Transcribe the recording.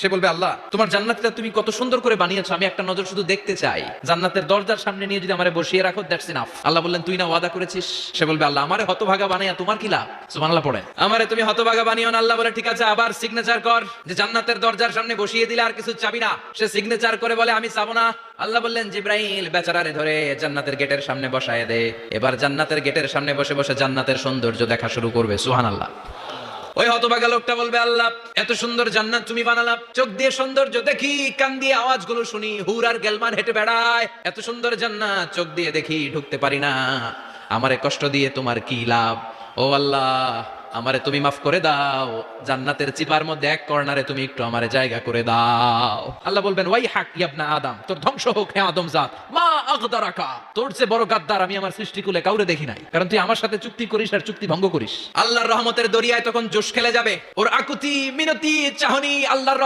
সে বলবে, আল্লাহ, তোমার জান্নাতটা তুমি কত সুন্দর করে বানিয়েছো, আমি একটা নজর শুধু দেখতে চাই। জান্নাতের দরজার সামনে নিয়ে যদি আমারে বসিয়ে রাখো দ্যাটস ইনাফ আল্লাহ বললেন, তুই না ওয়াদা করেছিস? সে বলবে, আল্লাহ, আমারে হতভাগা বানাইয়া তোমার কি লাভ? সুবহানাল্লাহ পড়ে। আমারে তুমি হতভাগা বানিও না, আল্লাহ বলে, ঠিক আছে, আবার সিগনেচার কর। যে জান্নাতের দরজার সামনে বসিয়ে দিলে আর কিছু চাবি না, সে সিগনেচার করে বলে, আমি চাবো না। আল্লাহ বললেন, জিব্রাইল বেচারারে ধরে জান্নাতের গেটের সামনে বসায় দে। এবার জান্নাতের গেটের সামনে বসে বসে জান্নাতের সৌন্দর্য দেখা শুরু করবে, সুবহানাল্লাহ। ওই হতভাগা লোকটা বলবে, আল্লাহ, এত সুন্দর জান্নাত তুমি বানালাম। চোখ দিয়ে সৌন্দর্য দেখি, কান দিয়ে আওয়াজগুলো শুনি, হুর আর গেলমান হেঁটে বেড়ায়। এত সুন্দর জান্নাত চোখ দিয়ে দেখি, ঢুকতে পারি না। আমারে কষ্ট দিয়ে তোমার কি লাভ? ও আল্লাহ আমারে তুমি মাফ করে দাও। জান্নাতের চিপার মধ্যে এক কর্নারে তুমি একটু আমারে জায়গা করে দাও। আল্লাহ বলবেন ওয়াই হাক ইয়াবনা আদম, তোর ধ্বংস হোক হে আদম জাত। মা আগদারাকা তোর চেয়ে বড় গাদ্দার, আমি আমার সৃষ্টিকুলে কাউরে দেখি নাই। কারণ তুই আমার সাথে চুক্তি করিস আর চুক্তি ভঙ্গ করিস। আল্লাহর রহমতের দরিয়ায় তখন জোশ খেলে যাবে। ওর আকুতি মিনতি চাহনি আল্লাহর